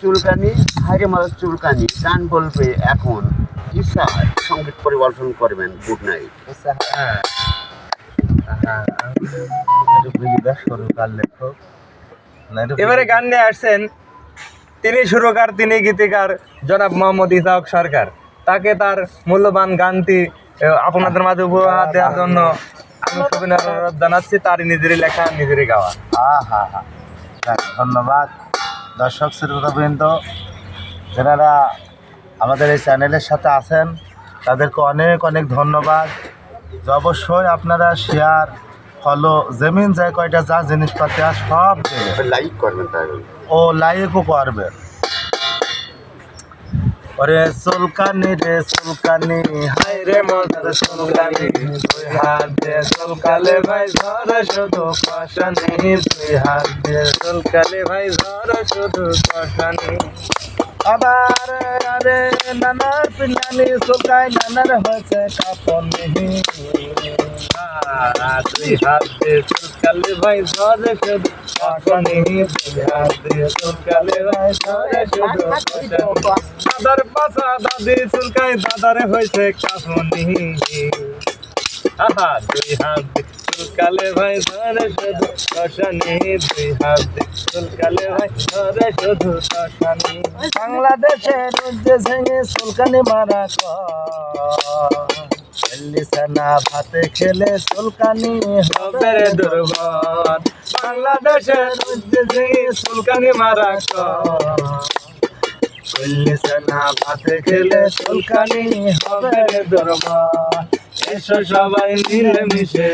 চুলকানি হাইরে চুলকানি গান বলবে এখন। সংগীত করবেন গুড নাইট। এবারে গান নিয়ে আসছেন তিনি সুরকার তিনি গীতিকার জনাব মোহাম্মদ ইসাহক সরকার। তাকে তার মূল্যবান গানটি আপনাদের মাঝে উপহার দেওয়ার জন্য আমি অনুরোধ জানাচ্ছি তারই নিজেরই লেখা নিজেরই গাওয়া। হ্যাঁ হ্যাঁ যাক, ধন্যবাদ। দর্শক শ্রোতাবৃন্দ যারা আমাদের এই চ্যানেলের সাথে আছেন তাদেরকে অনেক অনেক ধন্যবাদ। অবশ্যই আপনারা শেয়ার ফলো জমিন যায় কয়টা যা জিনিসপাতি সব লাইক করবেন ও লাইকও করবেন। ওরে সুলকানি রে সুলকানি হাই রে মজার সুলকানি। দুই হাত দে সুলকালে ভাই ধরে শুধু কষানি। দুই হাত দে সুলকালে ভাই ধর শুধু কষানি। আবার আরে নানার পিনানি চুলকায় নানার হয়েছে কাপনি দুই হাত দিয়ে চুলকালে ভাই ধরে শুধু কষানি দুই হাত দিয়ে চুলকালে ভাই ধরে শুধু দাদার পাশা দাদি চুলকায় দাদারে হয়েছে কাফনি আহা, দুই হাত দিয়ে চুলকালে ভাই, ধরে শুধু কষানি দুই হাত চুলকালে ভাই, ধরে শুধু কষানি বাংলাদেশের যে ভেঙে চুলকানি মারা কল্লিছে না ভাতে খেলে চুলকানি হবে দুর্বল। বাংলাদেশের উদ্দেশ্যে চুলকানি মারা চল্লিশে না ভাতে খেলে চুলকানি হবে দুর্বল। এসো সবাই মিলে মিশে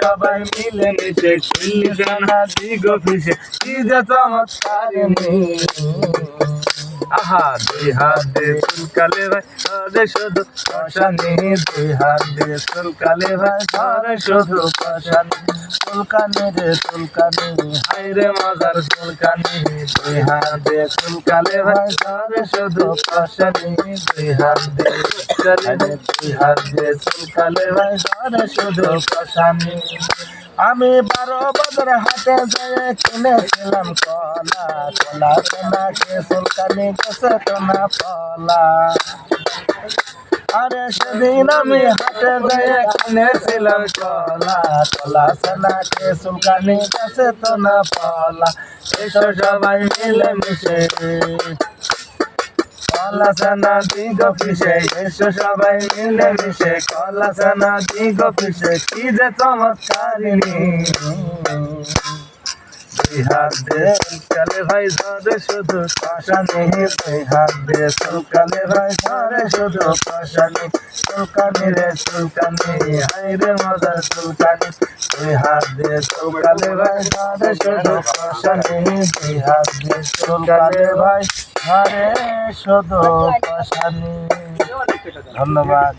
সবাই মিলে মিশে চল্লিশ দিগ পিছে কি যে চমৎকার আহা দুই হাত দিয়ে চুলকালে ভাই ধরে শুধু কষানি দুই হাত দিয়ে চুলকালে ভাই ধরে শুধু কষানি চুলকানি রে চুলকানি হাইরে মজার চুলকানি দুই হাত দিয়ে চুলকালে ভাই ধরে শুধু কষানি দুই হাত দিয়ে চুলকালে আমি বারো বাজার হাটে যেয়ে কিনেছিলাম কলা। কলা সোনাকে চুলকানি গেছে তোনা পলা আরে সেদিন আমি হাটে যেয়ে কিনেছিলাম কলা। কলা সোনাকে চুলকানি গেছে তোনা পলা এসো সবাই মিলে মিশে কলা সানা দিগ পিসে, এসো সবাই মিলে মিশে কলা সানা দিগ পিসে, কি যে চমৎকারিনী হাত দিয়ে চলকালে ভাই ধরে শুধু কষানি দুই হাত দিয়ে চলকালে ভাই ধরে শুধু কষানি চুলকানি রে চুলকানি, হাই রে মজার চুলকানি। দুই হাত দিয়ে চলকালে ভাই ধরে শুধু কষানি দুই হাত দিয়ে চলকালে ভাই আরে শুধু ধন্যবাদ।